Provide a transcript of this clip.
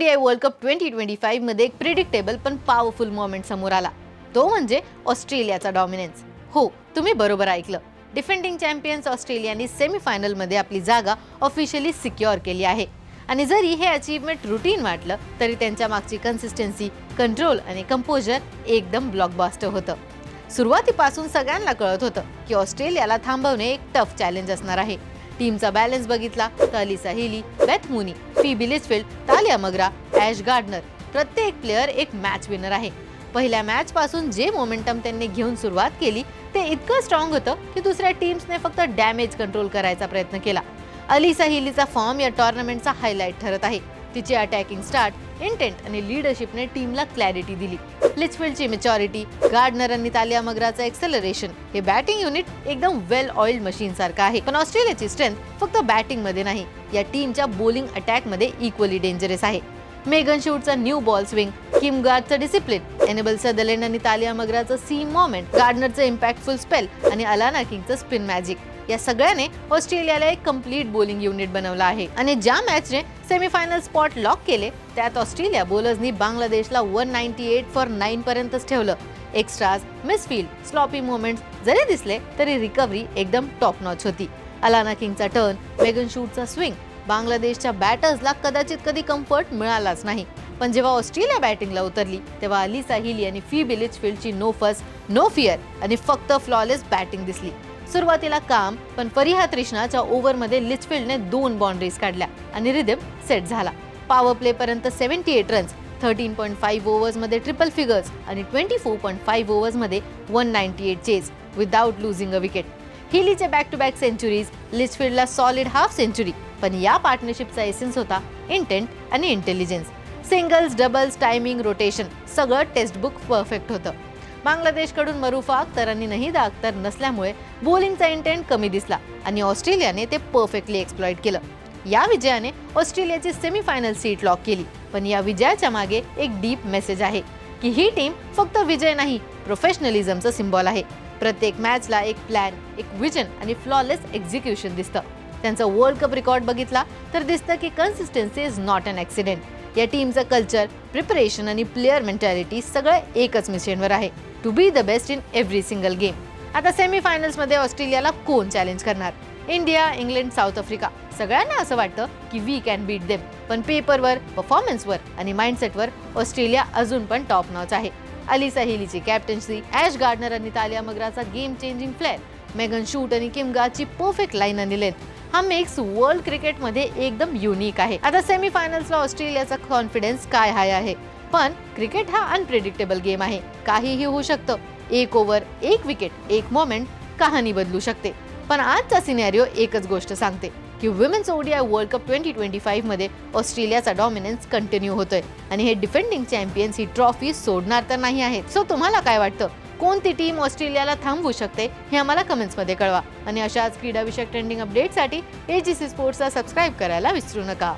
ODI world cup twenty twenty फाईव्हमध्ये एक predictable पण powerful moment समोर आला. तो म्हणजे ऑस्ट्रेलियाचा डॉमिनन्स हो तुम्ही बरोबर ऐकलं. डिफेंडिंग चॅम्पियन्स ऑस्ट्रेलियाने सेमीफायनलमध्ये आपली जागा ऑफिशियली सिक्युअर केली आहे. आणि जरी हे अचीवमेंट रुटीन वाटलं तरी त्यांच्या मागची कन्सिस्टन्सी कंट्रोल आणि कंपोजर एकदम ब्लॉकबास्टर होतं. सुरुवातीपासून सगळ्यांना कळत होतं की ऑस्ट्रेलियाला थांबवणे एक टफ चॅलेंज असणार आहे. टीमचा बॅलन्स बघितला तर Alyssa Healy Beth Mooney Phoebe Litchfield Tahlia McGrath Ash Gardner प्रत्येक प्लेअर एक मॅच विनर आहे. पहिल्या मॅच पासून जे मोमेंटम त्यांनी घेऊन सुरुवात केली ते इतकं स्ट्रॉंग होतं की दुसऱ्या टीम्सने फक्त डॅमेज कंट्रोल करायचा प्रयत्न केला. अलिसा हिलीचा फॉर्म या टॉर्नामेंटचा हायलाईट ठरत आहे. तिची अटॅकिंग स्टार्ट इंटेंट आणि लिडरशिपने टीमला क्लॅरिटी दिली. लिचफिल्डची मेचॉरिटी गार्डनर आणि तालिया मगराचं एक्सेलरेशन हे बॅटिंग युनिट एकदम वेल ऑइल्ड मशीन सारखं आहे. पण ऑस्ट्रेलियाची स्ट्रेंथ फक्त बॅटिंगमध्ये नाही. या टीमच्या बोलिंग अटॅकमध्ये इक्वली डेंजरस आहे. मेगन शूटचा न्यू बॉल स्विंग किम गार्डचं डिसिप्लिन एनेबल सदरलँड आणि तालिया मगराचं सी मोमेंट गार्डनरचं इम्पॅक्टफुल स्पेल आणि अलाना किंगचं स्पिन मॅजिक या सगळ्याने ऑस्ट्रेलियाला एक कंप्लीट बोलिंग युनिट बनवलं आहे. आणि ज्या मॅचने सेमीफायनल स्पॉट लॉक केले त्यात ऑस्ट्रेलिया बॉलर्सनी बांगलादेशला one ninety eight for nine पर्यंतच ठेवलं. एक्स्ट्राज मिसफील्ड स्लॉपी मोमेंट्स जरी दिसले तरी रिकव्हरी एकदम टॉप नॉच होती. अलाना किंगचा टर्न मेगन शूटचा स्विंग बांगलादेशच्या बॅटर्सला कदाचित कधी कम्फर्ट मिळालाच नाही. पण जेव्हा ऑस्ट्रेलिया बॅटिंगला उतरली तेव्हा अली हिली आणि फी बिलिचफिल्डची नो फर्स्ट नो फिअर आणि फक्त फ्लॉलेस बॅटिंग दिसली. सुरुवातीला काम पण फरिहा त्रिष्णाच्या ओव्हरमध्ये लिचफिल्डने दोन बाउंड्रीज काढल्या आणि रिदम सेट झाला. पॉवर प्ले पर्यंत seventy eight runs thirteen point five ओव्हर्समध्ये triple figures आणि twenty four point five ओव्हर्समध्ये one ninety eight chase without losing a wicket. हिलीचे back to back centuries लिचफिल्डला सॉलिड हाफ सेंचुरी पण या पार्टनरशिपचा essence होता intent आणि intelligence singles doubles timing rotation सगळं textbook perfect होतं. बांगलादेशकडून मरुफा अख्तर नाही नहिदा अख्तर नसल्यामुळे बॉलिंगचा इंटेंट कमी दिसला आणि ऑस्ट्रेलियाने ते परफेक्टली एक्सप्लॉइट केलं. या विजयाने ऑस्ट्रेलियाची सेमीफायनल सीट लॉक केली. पण या विजयाच्या मागे एक डीप मेसेज आहे की ही टीम फक्त विजय नाही प्रोफेशनलिझमचं सिम्बॉल आहे. प्रत्येक मॅचला एक प्लॅन एक विजन आणि फ्लॉलेस एक्झिक्युशन दिसतं. त्यांचा वर्ल्ड कप रेकॉर्ड बघितला तर दिसतं की consistency is not an accident या टीमचं कल्चर प्रिपरेशन आणि प्लेअर मेंटॅलिटी सगळं एकच मिशनवर आहे. To be the best in every single game आता सेमीफायनल्समध्ये ऑस्ट्रेलियाला कोण चॅलेंज करणार? इंडिया इंग्लंड साऊथ आफ्रिका सगळ्यांना असं वाटतं की वी कॅन बीट देम पण पेपरवर परफॉर्मन्सवर आणि माइंडसेटवर ऑस्ट्रेलिया अजून पण टॉप नॉच आहे. अलिसा हिलीची कॅप्टन्सी ॲश गार्डनर आणि Tahlia मगराचा game changing flair Megan Schutt आणि किम गाची परफेक्ट लाईन आणि लेन हा मेक्स वर्ल्ड क्रिकेटमध्ये एकदम युनिक आहे. आता सेमीफायनल्सला ऑस्ट्रेलियाचा कॉन्फिडन्स काय हाय आहे. पण क्रिकेट हा अनप्रेडिक्टेबल गेम आहे. काहीही होऊ शकतं. एक ओव्हर एक विकेट एक मोमेंट कहाणी बदलू शकते. पण आजचा सिनेरिओ एकच गोष्ट सांगते. की women's ODI world cup twenty twenty फाईव्हमध्ये ऑस्ट्रेलियाचा डॉमिनन्स कंटिन्यू होतोय. आणि हे डिफेंडिंग चॅम्पियन्स ही ट्रॉफी सोडणार तर नाही आहेत. सो तुम्हाला काय वाटतं? कोणती टीम ऑस्ट्रेलियाला थांबवू शकते? हे आम्हाला कमेंट्समध्ये कळवा. आणि अशाच क्रीडाविषयक ट्रेंडिंग अपडेटसाठी ए जी सी स्पोर्ट्सला सबस्क्राईब करायला विसरू नका.